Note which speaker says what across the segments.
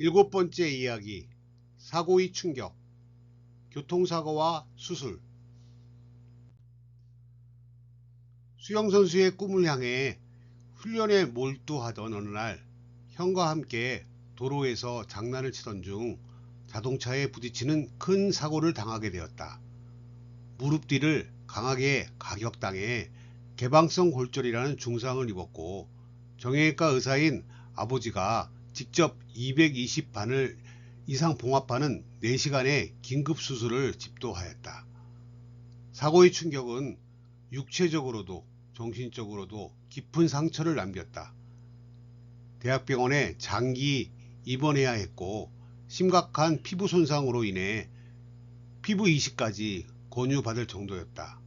Speaker 1: 일곱 번째 이야기 사고의 충격 교통사고와 수술 수영 선수의 꿈을 향해 훈련에 몰두하던 어느 날 형과 함께 도로에서 장난을 치던 중 자동차에 부딪히는 큰 사고를 당하게 되었다. 무릎 뒤를 강하게 가격당해 개방성 골절이라는 중상을 입었고 정형외과 의사인 아버지가 직접 220반을 이상 봉합하는 4시간의 긴급 수술을 집도하였다. 사고의 충격은 육체적으로도 정신적으로도 깊은 상처를 남겼다. 대학병원에 장기 입원해야 했고 심각한 피부 손상으로 인해 피부 이식까지 권유받을 정도였다.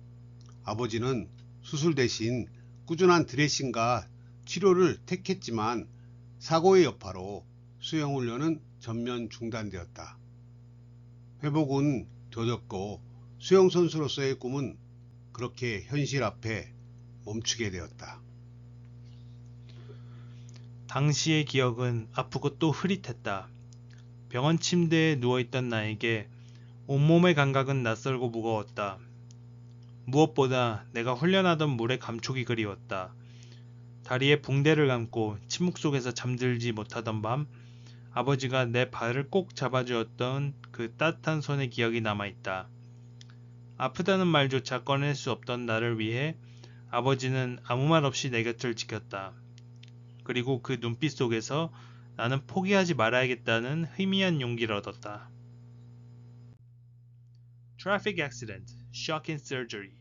Speaker 1: 아버지는 수술 대신 꾸준한 드레싱과 치료를 택했지만 사고의 여파로 수영훈련은 전면 중단되었다. 회복은 더뎠고 수영선수로서의 꿈은 그렇게 현실 앞에 멈추게 되었다.
Speaker 2: 당시의 기억은 아프고 또 흐릿했다. 병원 침대에 누워있던 나에게 온몸의 감각은 낯설고 무거웠다. 무엇보다 내가 훈련하던 물의 감촉이 그리웠다. 다리에 붕대를 감고 침묵 속에서 잠들지 못하던 밤 아버지가 내 발을 꼭 잡아주었던 그 따뜻한 손의 기억이 남아있다. 아프다는 말조차 꺼낼 수 없던 나를 위해 아버지는 아무 말 없이 내 곁을 지켰다. 그리고 그 눈빛 속에서 나는 포기하지 말아야겠다는 희미한 용기를 얻었다. Traffic accident, shocking surgery.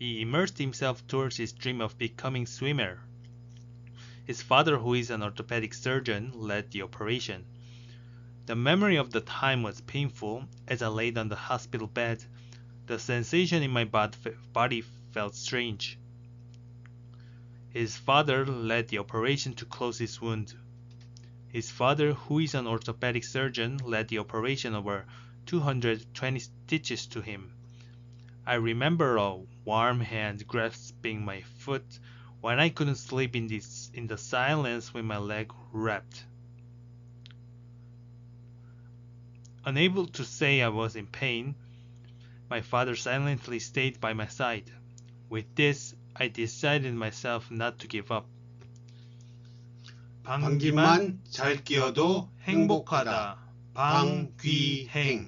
Speaker 2: He immersed himself towards his dream of becoming swimmer. His father, who is an orthopedic surgeon, led the operation. The memory of the time was painful as I laid on the hospital bed. The sensation in my body felt strange. His father led the operation to close his wound. His father, who is an orthopedic surgeon, led the operation over 220 stitches to him. I remember a warm hand grasping my foot when I couldn't sleep in this in the silence with my leg wrapped. Unable to say I was in pain, my father silently stayed by my side. With this, I decided myself not to give up.
Speaker 1: 방귀만 잘 끼어도 행복하다. 방귀행